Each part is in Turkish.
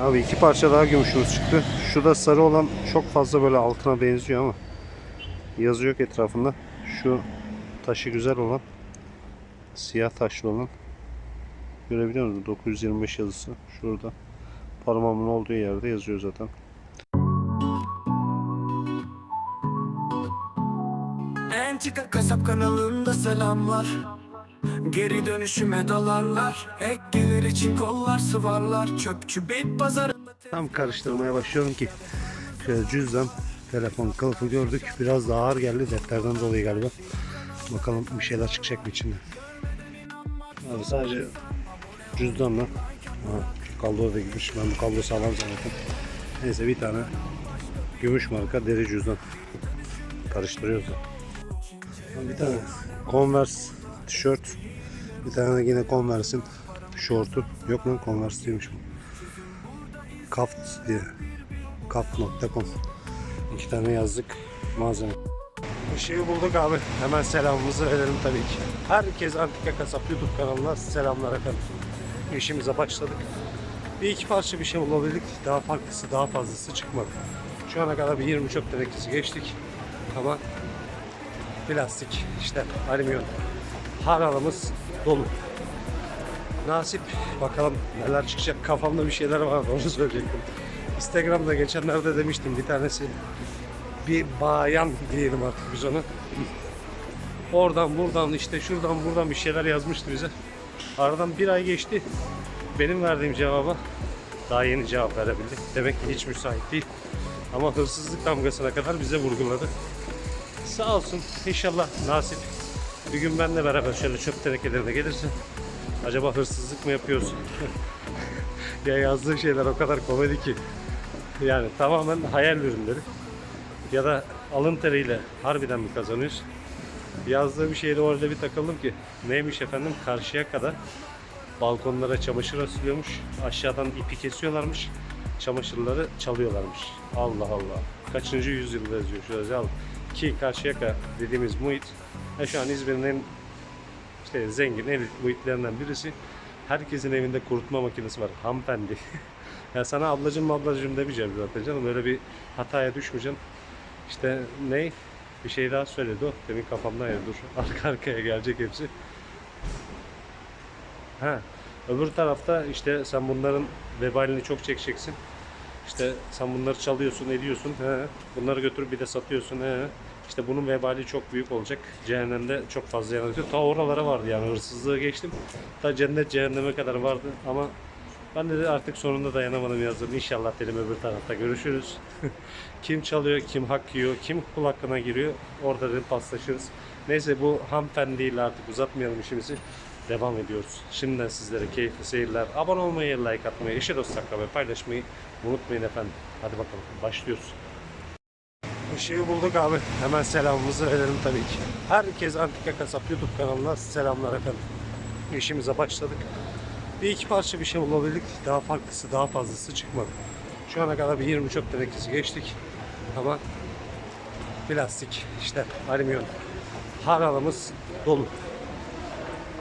Abi iki parça daha gümüşümüz çıktı. Şu da sarı olan çok fazla böyle altına benziyor ama yazı yok etrafında. Şu taşı güzel olan siyah taşlı olan görebiliyor musunuz? 925 yazısı şurada. Parmağımın olduğu yerde yazıyor zaten. Entika Kasap kanalında selamlar Geri dönüşüme dalarlar Ek gelir için kollar sıvarlar Çöpçü bit pazarında Tam karıştırmaya başlıyorum ki şöyle cüzdan, telefon kılıfı gördük. Biraz daha ağır geldi defterden dolayı galiba. Bakalım bir şeyler çıkacak mı içinde. Abi sadece cüzdanla Aha, kablo da gitmiş. Ben bu kablo sağlam zannettim. Neyse bir tane gümüş marka deri cüzdan karıştırıyoruz. da. Bir tane Converse tişört. Bir tane yine Converse'in şortu. Yok lan Converse değilmiş bu. Kaft diye. Kaft.com İki tane yazdık malzeme. Işığı bulduk abi. Hemen selamımızı verelim tabii ki. Herkes Antika Kasap YouTube kanalına selamlar efendim. İşimize başladık. Bir iki parça bir şey bulabildik. Daha farklısı, daha fazlası çıkmadı. Şu ana kadar bir 20 çöp tenekesi geçtik. Ama plastik, işte alüminyum. Haralımız dolu. Nasip bakalım neler çıkacak. Kafamda bir şeyler var onu söyleyecektim. Instagram'da geçenlerde demiştim bir tanesi bir bayan diyelim artık biz ona. Oradan buradan işte şuradan buradan bir şeyler yazmıştı bize. Aradan bir ay geçti. Benim verdiğim cevaba daha yeni cevap verebildik. Demek ki hiç müsait değil. Ama hırsızlık damgasına kadar bize vurguladı. Sağ olsun. İnşallah nasip. Bir gün benle beraber şöyle çöp tenekelerine gelirsin. Acaba hırsızlık mı yapıyoruz? ya yazdığı şeyler o kadar komedi ki. Yani tamamen hayal ürünleri. Ya da alın teriyle harbiden mi kazanıyoruz? Yazdığı bir şeyde orada bir takıldım ki. Neymiş efendim? Karşıya kadar balkonlara çamaşır asılıyormuş. Aşağıdan ipi kesiyorlarmış. Çamaşırları çalıyorlarmış. Allah Allah. Kaçıncı yüzyılda yazıyor şu yazı. Ki Karşıyaka dediğimiz muhit e şu an İzmir'in en işte zengin elit muhitlerinden birisi. Herkesin evinde kurutma makinesi var. Hanımefendi. ya sana ablacım ablacım demeyeceğim zaten canım. Öyle bir hataya düşmeyeceğim. İşte ne? Bir şey daha söyledi o. Demin kafamdan ya dur. Arka arkaya gelecek hepsi. Ha. Öbür tarafta işte sen bunların vebalini çok çekeceksin. İşte sen bunları çalıyorsun, ediyorsun. He. Bunları götürüp bir de satıyorsun. He. İşte bunun vebali çok büyük olacak. Cehennemde çok fazla yanılıyor. Ta oralara vardı yani hırsızlığı geçtim. Ta cennet cehenneme kadar vardı ama ben de artık sonunda dayanamadım yazdım. İnşallah dedim öbür tarafta görüşürüz. kim çalıyor, kim hak yiyor, kim kul hakkına giriyor orada dedim paslaşırız. Neyse bu hanımefendiyle artık uzatmayalım işimizi. Devam ediyoruz. Şimdiden sizlere keyifli seyirler. Abone olmayı, like atmayı, eşe dost ve paylaşmayı unutmayın efendim. Hadi bakalım başlıyoruz. Işığı bulduk abi. Hemen selamımızı verelim tabii ki. Herkes Antika Kasap YouTube kanalına selamlar efendim. İşimize başladık. Bir iki parça bir şey bulabildik. Daha farklısı, daha fazlası çıkmadı. Şu ana kadar bir 20 çöp tenekesi geçtik. Ama plastik, işte alüminyum. Haralımız dolu.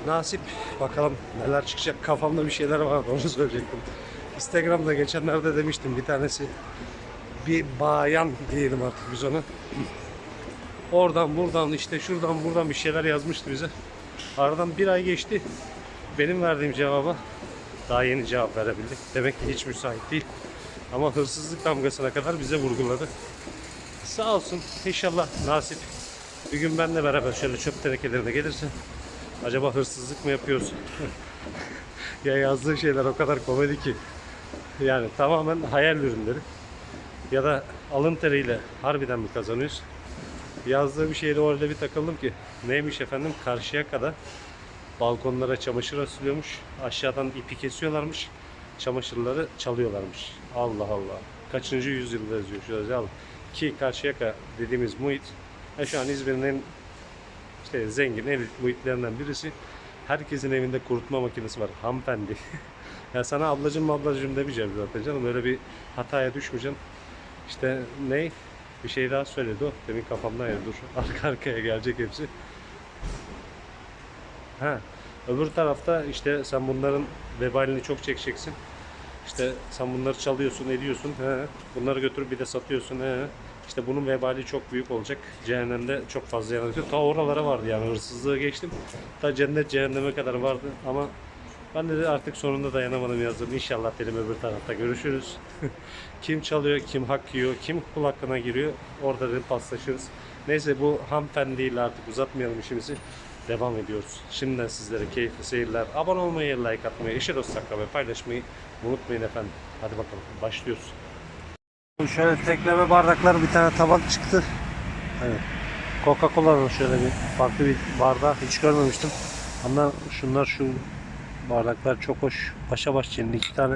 Nasip bakalım neler çıkacak. Kafamda bir şeyler var onu söyleyecektim. Instagram'da geçenlerde demiştim bir tanesi bir bayan diyelim artık biz ona. Oradan buradan işte şuradan buradan bir şeyler yazmıştı bize. Aradan bir ay geçti. Benim verdiğim cevaba daha yeni cevap verebildik. Demek ki hiç müsait değil. Ama hırsızlık damgasına kadar bize vurguladı. Sağ olsun. İnşallah nasip. Bir gün benle beraber şöyle çöp tenekelerine gelirsin. Acaba hırsızlık mı yapıyoruz? ya yazdığı şeyler o kadar komedi ki. Yani tamamen hayal ürünleri. Ya da alın teriyle harbiden mi kazanıyoruz? Yazdığı bir şeyde orada bir takıldım ki. Neymiş efendim? Karşıya kadar balkonlara çamaşır asılıyormuş. Aşağıdan ipi kesiyorlarmış. Çamaşırları çalıyorlarmış. Allah Allah. Kaçıncı yüzyılda yazıyor şu yazı al. Ki Karşıyaka dediğimiz muhit e şu an İzmir'in en işte zengin elit muhitlerinden birisi. Herkesin evinde kurutma makinesi var. Hanımefendi. ya sana ablacım ablacım demeyeceğim zaten canım. Öyle bir hataya düşmeyeceğim. İşte ne? Bir şey daha söyledi o. Demin kafamdan ya dur. Arka arkaya gelecek hepsi. Ha. Öbür tarafta işte sen bunların vebalini çok çekeceksin. İşte sen bunları çalıyorsun, ediyorsun. He. Bunları götürüp bir de satıyorsun. He. İşte bunun vebali çok büyük olacak. Cehennemde çok fazla yanılıyor. Ta oralara vardı yani hırsızlığı geçtim. Ta cennet cehenneme kadar vardı ama ben de artık sonunda dayanamadım yazdım. İnşallah dedim öbür tarafta görüşürüz. kim çalıyor, kim hak yiyor, kim kul hakkına giriyor orada dedim paslaşırız. Neyse bu hanımefendiyle artık uzatmayalım işimizi. Devam ediyoruz. Şimdiden sizlere keyifli seyirler. Abone olmayı, like atmayı, eşe dost ve paylaşmayı unutmayın efendim. Hadi bakalım başlıyoruz. Şöyle tekleme bardaklar bir tane tabak çıktı. Evet. Coca-Cola'nın şöyle bir farklı bir bardağı hiç görmemiştim. Ama şunlar şu bardaklar çok hoş. Başa baş çenili iki tane.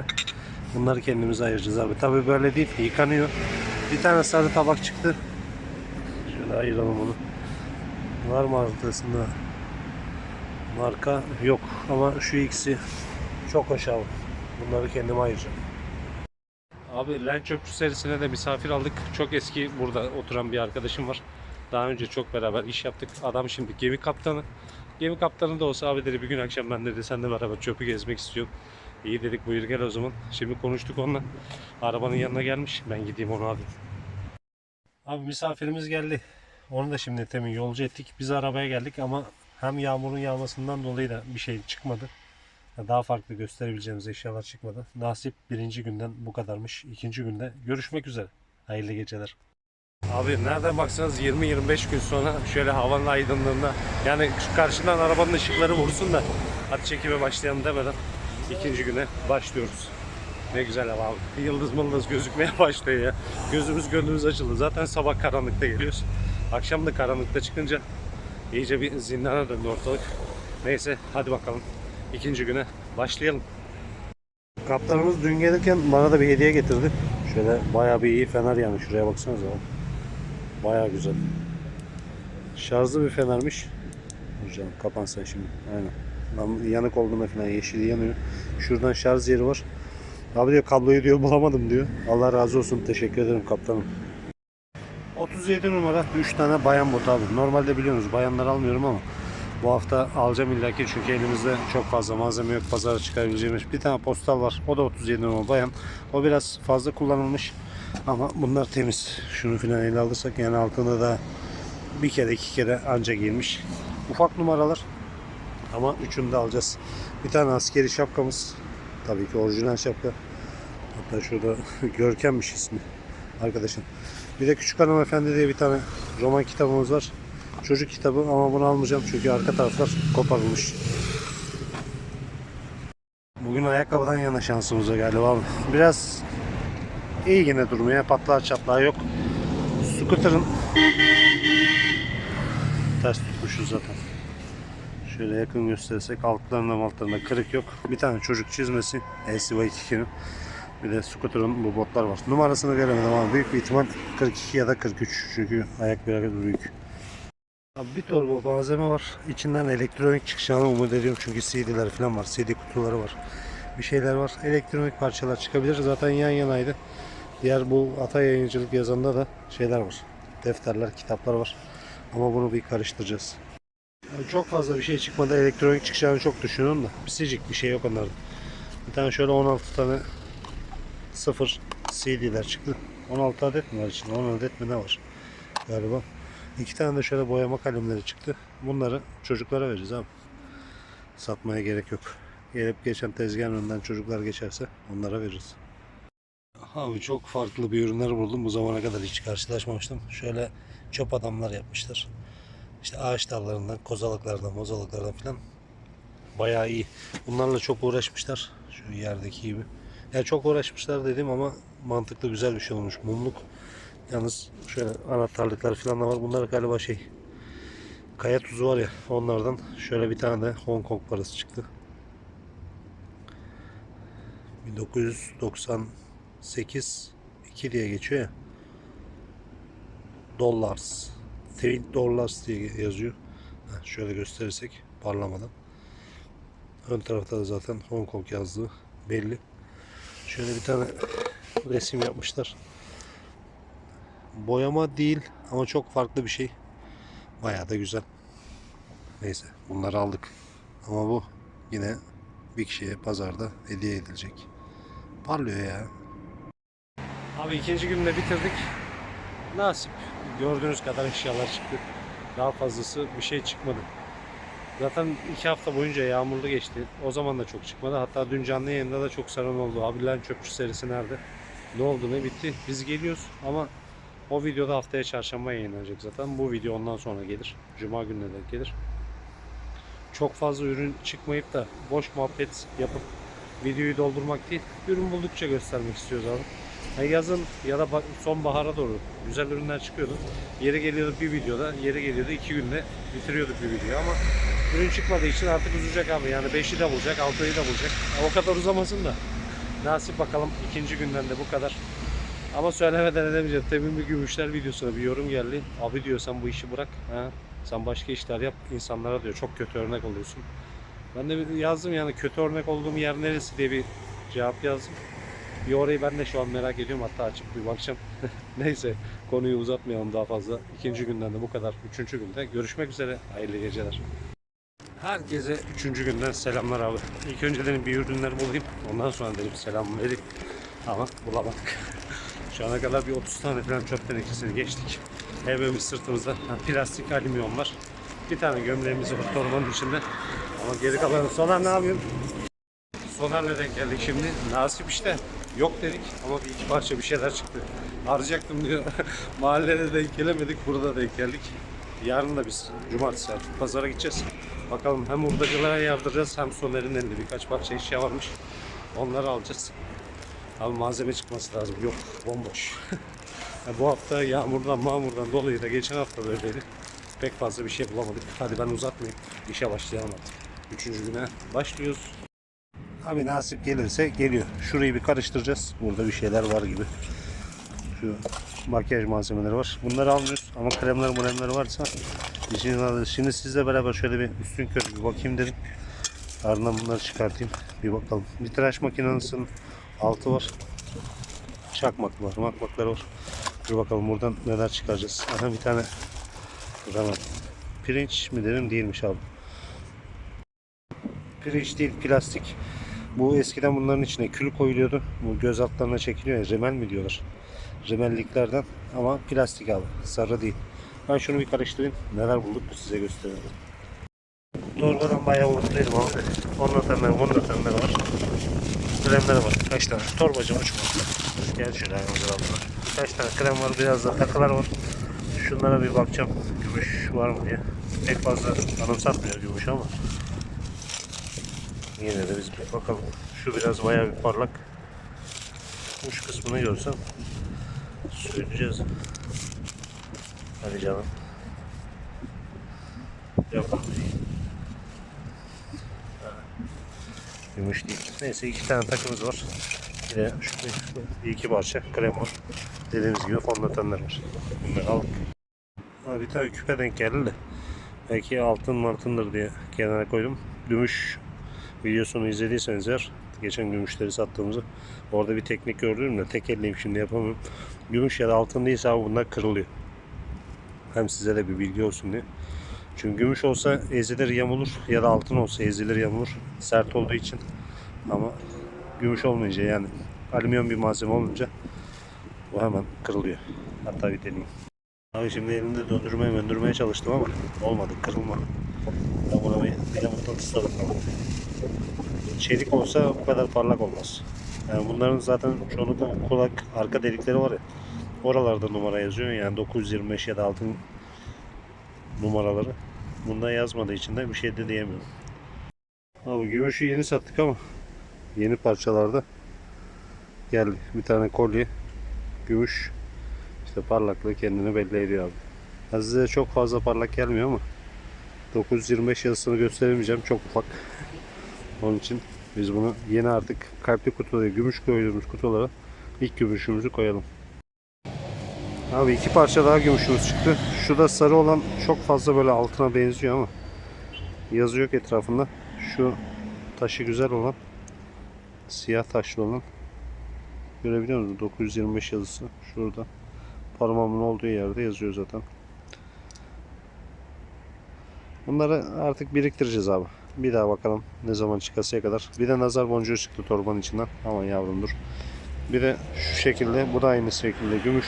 Bunları kendimiz ayıracağız abi. Tabi böyle değil yıkanıyor. Bir tane sarı tabak çıktı. Şöyle ayıralım onu. Var mı arkasında marka? Yok ama şu ikisi çok hoş abi. Bunları kendim ayıracağım. Abi Len Çöpçü serisine de misafir aldık. Çok eski burada oturan bir arkadaşım var. Daha önce çok beraber iş yaptık. Adam şimdi gemi kaptanı. Gemi kaptanı da olsa abi dedi bir gün akşam ben dedi seninle beraber çöpü gezmek istiyorum. İyi dedik buyur gel o zaman. Şimdi konuştuk onunla. Arabanın yanına gelmiş. Ben gideyim onu alayım. Abi misafirimiz geldi. Onu da şimdi temin yolcu ettik. Biz arabaya geldik ama hem yağmurun yağmasından dolayı da bir şey çıkmadı. Daha farklı gösterebileceğimiz eşyalar çıkmadı. Nasip birinci günden bu kadarmış. İkinci günde görüşmek üzere. Hayırlı geceler. Abi nereden baksanız 20-25 gün sonra şöyle havanın aydınlığında yani şu karşıdan arabanın ışıkları vursun da hadi çekime başlayalım demeden ikinci güne başlıyoruz. Ne güzel hava abi. Yıldız mıldız gözükmeye başlıyor ya. Gözümüz gönlümüz açıldı. Zaten sabah karanlıkta geliyoruz. Akşam da karanlıkta çıkınca iyice bir zindana döndü ortalık. Neyse hadi bakalım. ikinci güne başlayalım. Kaptanımız dün gelirken bana da bir hediye getirdi. Şöyle bayağı bir iyi fener yani şuraya baksanıza. Bayağı güzel. Şarjlı bir fenermiş. Hocam kapan sen şimdi. Aynen. Ben yanık olduğunda falan yeşili yanıyor. Şuradan şarj yeri var. Abi diyor kabloyu diyor bulamadım diyor. Allah razı olsun. Teşekkür ederim kaptanım. 37 numara 3 tane bayan botu abi. Normalde biliyorsunuz bayanlar almıyorum ama bu hafta alacağım illaki çünkü elimizde çok fazla malzeme yok pazara çıkarabileceğimiz. Bir tane postal var. O da 37 numara bayan. O biraz fazla kullanılmış. Ama bunlar temiz. Şunu filan ele alırsak yani altında da bir kere iki kere anca giymiş. Ufak numaralar. Ama üçünü de alacağız. Bir tane askeri şapkamız. Tabii ki orijinal şapka. Hatta şurada Görkemmiş ismi arkadaşım. Bir de Küçük Hanımefendi diye bir tane roman kitabımız var. Çocuk kitabı ama bunu almayacağım çünkü arka taraflar koparılmış. Bugün ayakkabıdan yana şansımıza galiba. Biraz iyi yine durmaya patlar çatlağı yok. Scooter'ın ters tutmuşuz zaten. Şöyle yakın gösterirsek altlarında maltlarında kırık yok. Bir tane çocuk çizmesi LCY 2'nin. Bir de scooter'ın bu botlar var. Numarasını veremedim ama büyük bir ihtimal 42 ya da 43. Çünkü ayak biraz büyük. Abi bir torba malzeme var. İçinden elektronik çıkacağını umut ediyorum. Çünkü CD'ler falan var. CD kutuları var. Bir şeyler var. Elektronik parçalar çıkabilir. Zaten yan yanaydı. Diğer bu ata yayıncılık yazanda da şeyler var. Defterler, kitaplar var. Ama bunu bir karıştıracağız. Yani çok fazla bir şey çıkmadı. Elektronik çıkacağını çok düşünüyorum da. Pisicik bir şey yok onlarda. Bir tane şöyle 16 tane sıfır CD'ler çıktı. 16 adet mi var içinde? 10 adet mi ne var? Galiba. İki tane de şöyle boyama kalemleri çıktı. Bunları çocuklara vereceğiz abi. Satmaya gerek yok. Gelip geçen tezgahın önünden çocuklar geçerse onlara veririz. Abi çok farklı bir ürünler buldum. Bu zamana kadar hiç karşılaşmamıştım. Şöyle çöp adamlar yapmışlar. İşte ağaç dallarından, kozalıklardan, mozalıklardan filan. Bayağı iyi. Bunlarla çok uğraşmışlar. Şu yerdeki gibi. Ya çok uğraşmışlar dedim ama mantıklı güzel bir şey olmuş. Mumluk. Yalnız şöyle anahtarlıklar falan da var. Bunlar galiba şey kaya tuzu var ya onlardan şöyle bir tane de Hong Kong parası çıktı. 1998 2 diye geçiyor ya. Dollars. Trade Dollars diye yazıyor. Heh, şöyle gösterirsek parlamadan. Ön tarafta da zaten Hong Kong yazdığı belli. Şöyle bir tane resim yapmışlar. Boyama değil ama çok farklı bir şey. Bayağı da güzel. Neyse bunları aldık. Ama bu yine bir kişiye pazarda hediye edilecek. parlıyor ya. Abi ikinci günde bitirdik. Nasip. Gördüğünüz kadar eşyalar çıktı. Daha fazlası bir şey çıkmadı. Zaten iki hafta boyunca yağmurlu geçti. O zaman da çok çıkmadı. Hatta dün canlı yayında da çok saran oldu. Abilerin çöpçü serisi nerede? Ne oldu ne bitti? Biz geliyoruz ama o videoda haftaya çarşamba yayınlanacak zaten. Bu video ondan sonra gelir. Cuma gününe denk gelir. Çok fazla ürün çıkmayıp da boş muhabbet yapıp videoyu doldurmak değil. Ürün buldukça göstermek istiyoruz abi. Ya yazın ya da sonbahara doğru güzel ürünler çıkıyordu. Yeri geliyordu bir videoda, yeri geliyordu iki günde bitiriyorduk bir video ama ürün çıkmadığı için artık uzayacak abi. Yani 5'i de bulacak, 6'yı da bulacak. O kadar uzamasın da. Nasip bakalım ikinci günden de bu kadar. Ama söylemeden edemeyeceğim. Temin bir gümüşler videosuna bir yorum geldi. Abi diyor sen bu işi bırak. Ha? Sen başka işler yap. insanlara diyor çok kötü örnek oluyorsun. Ben de yazdım yani kötü örnek olduğum yer neresi diye bir cevap yazdım. Bir orayı ben de şu an merak ediyorum. Hatta açıp bir bakacağım. Neyse konuyu uzatmayalım daha fazla. İkinci günden de bu kadar. Üçüncü günde görüşmek üzere. Hayırlı geceler. Herkese üçüncü günden selamlar abi. İlk önce dedim bir ürünler bulayım. Ondan sonra dedim selam vereyim. Ama bulamadık. Şu ana kadar bir 30 tane falan çöp tenekesini geçtik. Evimiz sırtımızda ha, plastik alüminyum var. Bir tane gömleğimiz var torbanın içinde. Ama geri kalanı Soner ne yapıyorsun? Soner'le denk geldik şimdi. Nasip işte. Yok dedik ama bir iki parça bir şeyler çıktı. Arayacaktım diyor. Mahallede denk gelemedik. Burada denk geldik. Yarın da biz cumartesi artık pazara gideceğiz. Bakalım hem hurdacılara yardıracağız hem Soner'in elinde birkaç parça eşya varmış. Onları alacağız. Abi malzeme çıkması lazım. Yok bomboş. Ya bu hafta yağmurdan mağmurdan dolayı da geçen hafta böyleydi. Pek fazla bir şey bulamadık. Hadi ben uzatmayayım. İşe başlayalım artık. Üçüncü güne başlıyoruz. Abi nasip gelirse geliyor. Şurayı bir karıştıracağız. Burada bir şeyler var gibi. Şu makyaj malzemeleri var. Bunları almıyoruz ama kremler mremler varsa işini alırız. Şimdi sizle beraber şöyle bir üstün körü bir bakayım dedim. Ardından bunları çıkartayım. Bir bakalım. Bir tıraş makinesinin altı var. Çakmak var, makmaklar var. Dur bakalım buradan neler çıkaracağız. Aha bir tane Tamam. Pirinç mi dedim değilmiş abi. Pirinç değil plastik. Bu eskiden bunların içine kül koyuluyordu. Bu göz altlarına çekiliyor ya remel mi diyorlar. Remelliklerden ama plastik abi. Sarı değil. Ben şunu bir karıştırayım. Neler bulduk size göstereyim. Torbadan bayağı umutluyum abi. Onlatanlar, onlatanlar var. Kremler var. Kaç tane? Torbacım uçma. Gel şöyle hayvanlar aldılar. Birkaç tane krem var. Biraz da takılar var. Şunlara bir bakacağım. Gümüş var mı diye. Pek fazla anımsatmıyor gümüş ama. Yine de biz bir bakalım. Şu biraz bayağı bir parlak. Uç kısmını görsem söyleyeceğiz. Hadi canım. Yok. Gümüş değil. Neyse iki tane takımız var. De şu bir iki parça krem var. Dediğimiz gibi fondötenler var. Bunları aldık. Bir tane küpe denk geldi de. Belki altın martındır diye kenara koydum. Gümüş videosunu izlediyseniz eğer geçen gümüşleri sattığımızı orada bir teknik gördüm de tek elleyim şimdi yapamıyorum. Gümüş ya da altın değilse abi bunlar kırılıyor. Hem size de bir bilgi olsun diye. Çünkü gümüş olsa ezilir yamulur ya da altın olsa ezilir yamulur. Sert olduğu için. Ama gümüş olmayınca yani alüminyum bir malzeme olunca bu hemen kırılıyor. Hatta bir deneyeyim. Abi şimdi elimde döndürmeye döndürmeye çalıştım ama olmadı kırılma. Ben buna bir, da bakalım. Çelik olsa bu kadar parlak olmaz. Yani bunların zaten çoğunlukla kulak arka delikleri var ya. Oralarda numara yazıyor yani 925 ya da altın numaraları. Bunda yazmadığı için de bir şey de diyemiyorum. Abi gümüşü yeni sattık ama yeni parçalarda geldi. Bir tane kolye gümüş işte parlaklığı kendini belli ediyor abi. Ya size çok fazla parlak gelmiyor ama 925 yazısını gösteremeyeceğim çok ufak. Onun için biz bunu yeni artık kalpli kutulara, gümüş koyduğumuz kutulara ilk gümüşümüzü koyalım. Abi iki parça daha gümüşümüz çıktı. Şu da sarı olan çok fazla böyle altına benziyor ama yazı yok etrafında. Şu taşı güzel olan siyah taşlı olan görebiliyor musunuz? 925 yazısı şurada. Parmağımın olduğu yerde yazıyor zaten. Bunları artık biriktireceğiz abi. Bir daha bakalım ne zaman çıkasıya kadar. Bir de nazar boncuğu çıktı torbanın içinden. Aman yavrum dur. Bir de şu şekilde. Bu da aynı şekilde. Gümüş.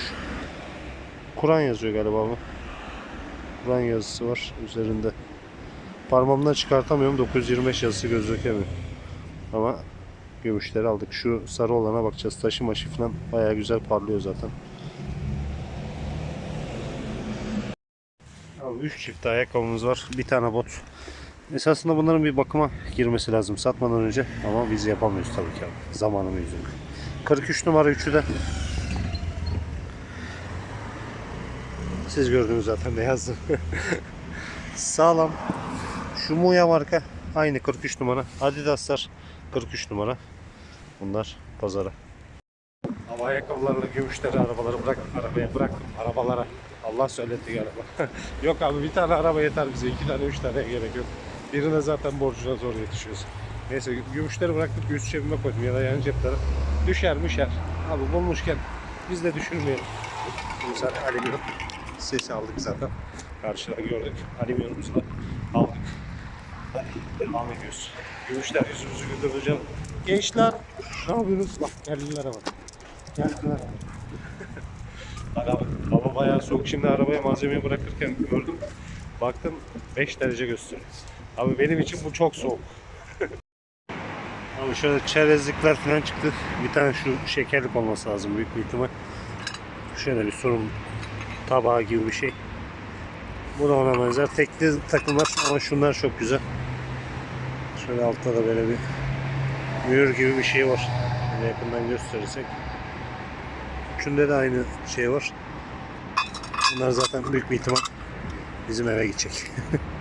Kur'an yazıyor galiba bu. Kur'an yazısı var üzerinde. Parmağımdan çıkartamıyorum. 925 yazısı gözükemiyor. Ama gümüşleri aldık. Şu sarı olana bakacağız. Taşı maşı falan bayağı güzel parlıyor zaten. Abi 3 çift ayakkabımız var. Bir tane bot. Esasında bunların bir bakıma girmesi lazım satmadan önce. Ama biz yapamıyoruz tabii ki abi. Zamanımız yüzünden. 43 numara 3'ü de siz gördünüz zaten ne yazdım. Sağlam. Şu Muya marka aynı 43 numara. Adidaslar 43 numara. Bunlar pazara. Ama ayakkabılarla gümüşleri arabaları bırak arabaya bıraktım arabalara. Allah söyletti galiba. yok abi bir tane araba yeter bize. iki tane üç tane gerek yok. Birine zaten borcuna zor yetişiyoruz. Neyse gümüşleri bıraktık yüz cebime koydum ya da yan ceplere. Düşer müşer. Abi bulmuşken biz de düşürmeyelim. Mesela alüminyum sesi aldık zaten. Karşıda gördük. Alüminyumumuzu da aldık. Hadi devam ediyoruz. Gümüşler yüzümüzü güldürdü canım. Gençler ne yapıyorsunuz? Bak geldiler ama. Geldiler ama. Araba, hava bayağı soğuk. Şimdi arabaya malzemeyi bırakırken gördüm. Baktım 5 derece gösteriyor. Abi benim için bu çok soğuk. Abi şöyle çerezlikler falan çıktı. Bir tane şu şekerlik olması lazım büyük bir ihtimal. Şöyle bir sorun tabağı gibi bir şey. Bu da ona benzer. Tekli takımlar ama şunlar çok güzel. Şöyle altta da böyle bir mühür gibi bir şey var. Böyle yakından gösterirsek. Üçünde de aynı şey var. Bunlar zaten büyük bir ihtimal bizim eve gidecek.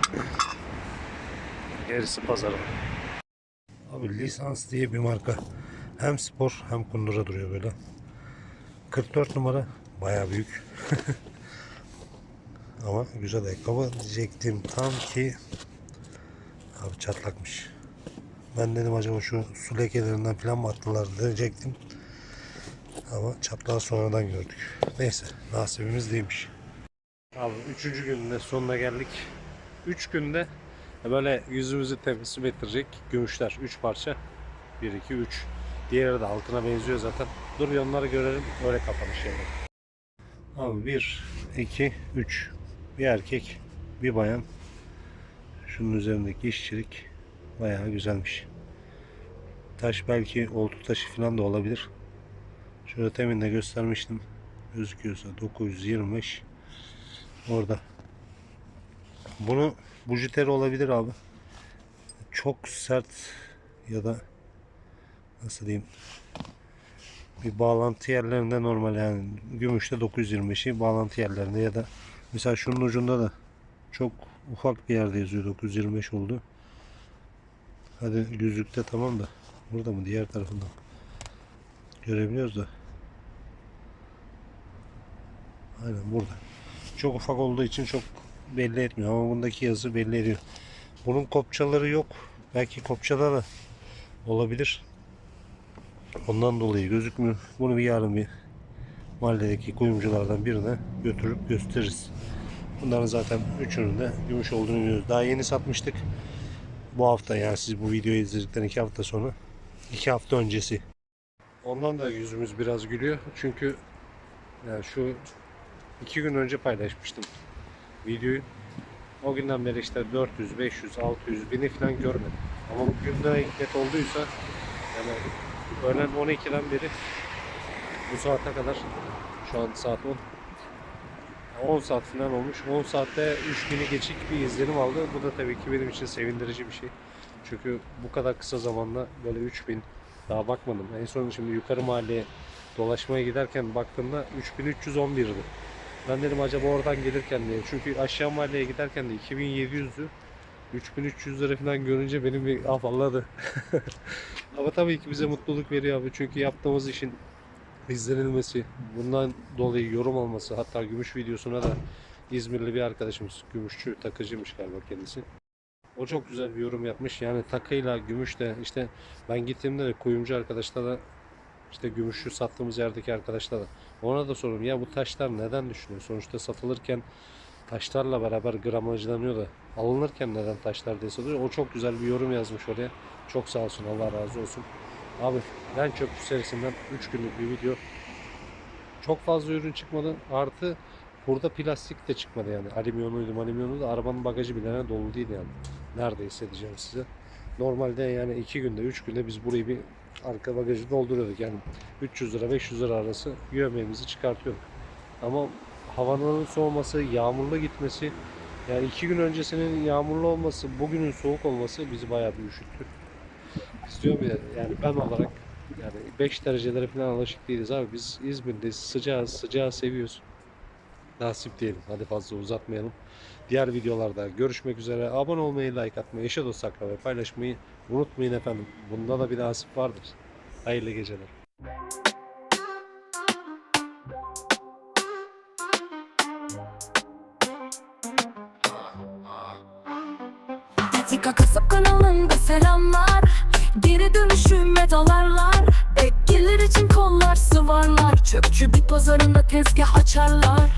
Gerisi pazara. Abi lisans diye bir marka. Hem spor hem kundura duruyor böyle. 44 numara bayağı büyük. Ama güzel ayakkabı diyecektim tam ki abi çatlakmış. Ben dedim acaba şu su lekelerinden falan mı attılar diyecektim. Ama çatlağı sonradan gördük. Neyse nasibimiz değilmiş. Abi üçüncü günün sonuna geldik. Üç günde böyle yüzümüzü tebessüm ettirecek gümüşler. Üç parça. 1, 2, 3. Diğeri de altına benziyor zaten. Dur bir onları görelim. Öyle kapanış yapalım. Abi 1, 2, 3. Bir erkek, bir bayan. Şunun üzerindeki işçilik bayağı güzelmiş. Taş belki oltu taşı falan da olabilir. Şöyle temin de göstermiştim. Gözüküyorsa 925 orada. Bunu bujiteri olabilir abi. Çok sert ya da nasıl diyeyim bir bağlantı yerlerinde normal yani gümüşte 925'i bağlantı yerlerinde ya da mesela şunun ucunda da çok ufak bir yerde yazıyor 925 oldu. Hadi yüzükte tamam da burada mı diğer tarafında mı? görebiliyoruz da aynen burada çok ufak olduğu için çok belli etmiyor ama bundaki yazı belli ediyor. Bunun kopçaları yok. Belki kopçalar da olabilir. Ondan dolayı gözükmüyor. Bunu bir yarın bir mahalledeki kuyumculardan birine götürüp gösteririz. Bunların zaten üçünün de gümüş olduğunu biliyoruz. Daha yeni satmıştık. Bu hafta yani siz bu videoyu izledikten iki hafta sonra iki hafta öncesi. Ondan da yüzümüz biraz gülüyor. Çünkü yani şu iki gün önce paylaşmıştım videoyu. O günden beri işte 400, 500, 600, 1000'i falan görmedim. Ama bugün de net olduysa yani öğlen 12'den beri bu saate kadar şu an saat 10 10 saat falan olmuş. 10 saatte 3000'i geçik bir izlenim aldı. Bu da tabii ki benim için sevindirici bir şey. Çünkü bu kadar kısa zamanda böyle 3000 daha bakmadım. En son şimdi yukarı mahalleye dolaşmaya giderken baktığımda 3311'di. Ben dedim acaba oradan gelirken diye. Çünkü aşağı mahalleye giderken de 2700'dü. 3300 lira falan görünce benim bir afalladı. Ama tabii ki bize mutluluk veriyor abi. Çünkü yaptığımız işin izlenilmesi, bundan dolayı yorum olması, hatta gümüş videosuna da İzmirli bir arkadaşımız, gümüşçü, takıcıymış galiba kendisi. O çok güzel bir yorum yapmış. Yani takıyla gümüş de işte ben gittiğimde de kuyumcu arkadaşla da işte gümüşü sattığımız yerdeki arkadaşla da ona da soruyorum ya bu taşlar neden düşünüyor? Sonuçta satılırken taşlarla beraber gramajlanıyor da alınırken neden taşlar diye soruyor. O çok güzel bir yorum yazmış oraya. Çok sağ olsun Allah razı olsun. Abi ben çöpçü serisinden 3 günlük bir video. Çok fazla ürün çıkmadı. Artı burada plastik de çıkmadı yani. Alüminyonuydu, alüminyonuydu. Arabanın bagajı bile dolu değil yani. Neredeyse diyeceğim size. Normalde yani 2 günde, 3 günde biz burayı bir arka bagajı dolduruyorduk. Yani 300 lira, 500 lira arası yövmemizi çıkartıyorduk. Ama havanın soğuması, yağmurlu gitmesi, yani iki gün öncesinin yağmurlu olması, bugünün soğuk olması bizi bayağı bir üşüttü. Biz diyorum ya, yani ben olarak yani 5 derecelere falan alışık değiliz abi. Biz İzmir'deyiz, sıcağız, sıcağı seviyoruz. Nasip diyelim. Hadi fazla uzatmayalım. Diğer videolarda görüşmek üzere. Abone olmayı, like atmayı, eşe dost akrabaya paylaşmayı unutmayın efendim. Bunda da bir nasip vardır. Hayırlı geceler. Tika Kasap kanalında selamlar Geri dönüşüme dalarlar Ek gelir için kollar sıvarlar Çöpçü bir pazarında tezgah açarlar